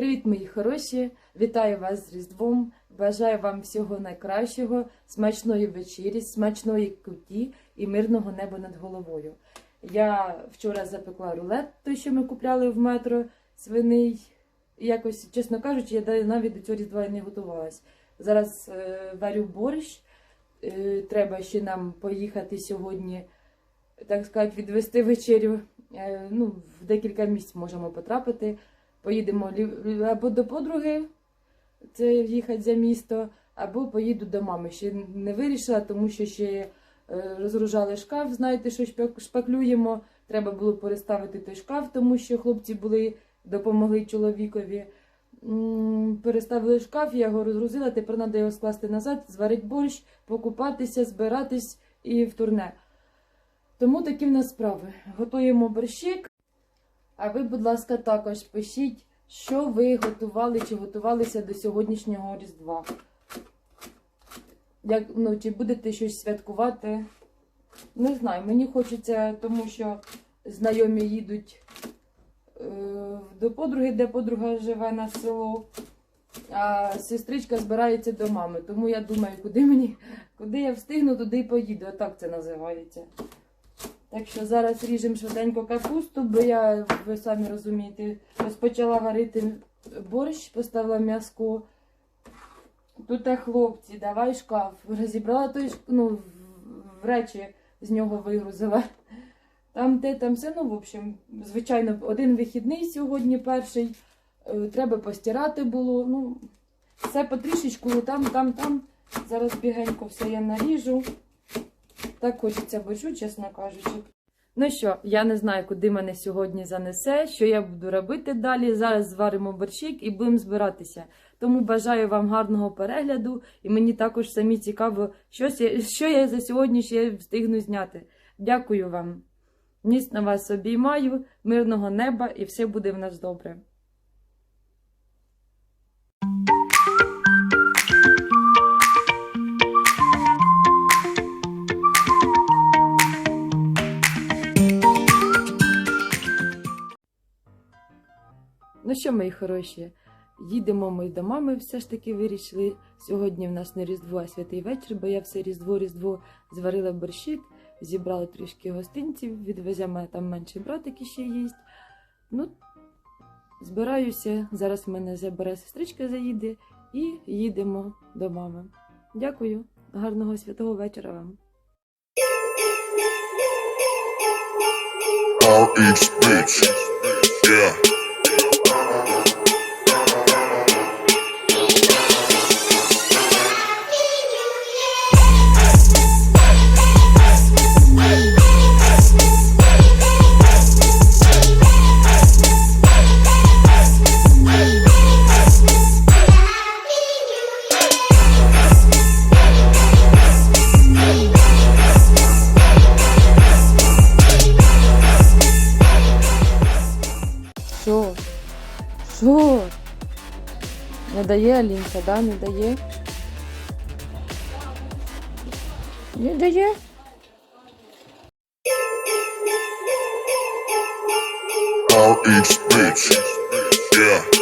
Привіт, мої хороші! Вітаю вас з Різдвом. Бажаю вам всього найкращого, смачної вечері, смачної куті і мирного неба над головою. Я вчора запекла рулет, той, що ми купляли в метро, свиний. Якось, чесно кажучи, я навіть- навіть до цього різдва і не готувалась. Зараз е, варю борщ. Е, треба ще нам поїхати сьогодні, так сказати, відвести вечерю. Е, ну, в декілька місць можемо потрапити. Поїдемо або до подруги, це їхати за місто, або поїду до мами. Ще не вирішила, тому що ще е, розгружали шкаф, знаєте, що шпак- шпаклюємо. Треба було переставити той шкаф, тому що хлопці були, допомогли чоловікові. Переставили шкаф, я його розгрузила, тепер треба його скласти назад, зварити борщ, покупатися, збиратись і в турне. Тому такі в нас справи. Готуємо борщик. А ви, будь ласка, також пишіть, що ви готували чи готувалися до сьогоднішнього Різдва. Як, ну, чи будете щось святкувати? Не знаю, мені хочеться, тому що знайомі їдуть е, до подруги, де подруга живе на село, а сестричка збирається до мами. Тому я думаю, куди мені, куди я встигну, туди й поїду. Отак це називається. Так що зараз ріжемо швиденько капусту, бо я, ви самі розумієте, розпочала варити борщ, поставила м'яско. Тут хлопці, давай шкаф. Розібрала той ну, в- речі з нього вигрузила. Там те, там все, ну, в общем, звичайно, один вихідний сьогодні перший. Е, Треба постирати було. Ну, все потрішечку, там, там, там. Зараз бігенько все я наріжу. Так хочеться борщу, чесно кажучи. Ну що, я не знаю, куди мене сьогодні занесе, що я буду робити далі. Зараз зваримо борщик і будемо збиратися. Тому бажаю вам гарного перегляду, і мені також самі цікаво, що, що я за сьогодні ще встигну зняти. Дякую вам. Міцно вас обіймаю, мирного неба і все буде в нас добре. Що, мої хороші, їдемо ми до мами, все ж таки вирішили. Сьогодні в нас не Різдво, а святий вечір, бо я все Різдво Різдво зварила борщик, зібрала трішки гостинців, відвеземо там менший братик іще їсть. Ну, збираюся. Зараз мене забере сестричка заїде і їдемо до мами. Дякую, гарного святого вечора вам. Bitch. Yeah. Що? Що? Не дає Алінка, да? Не дає? Не дає? RH bitch. Yeah.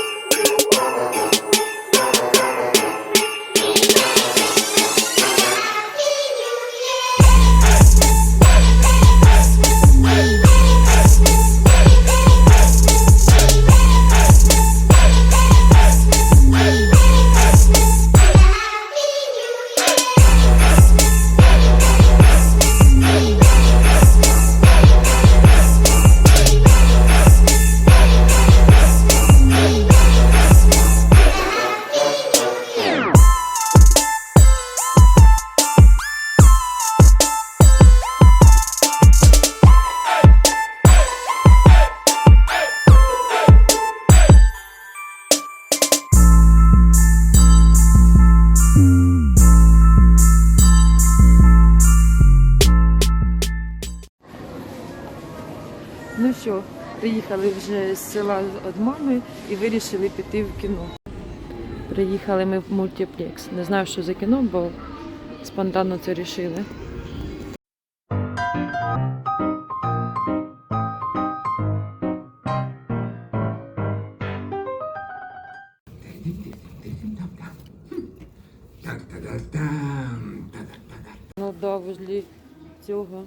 Що, Приїхали вже з села від мами і вирішили піти в кіно. Приїхали ми в мультиплекс. Не знаю, що за кіно, бо спонтанно це рішили. Так-та-да-там. Ну да, возле цього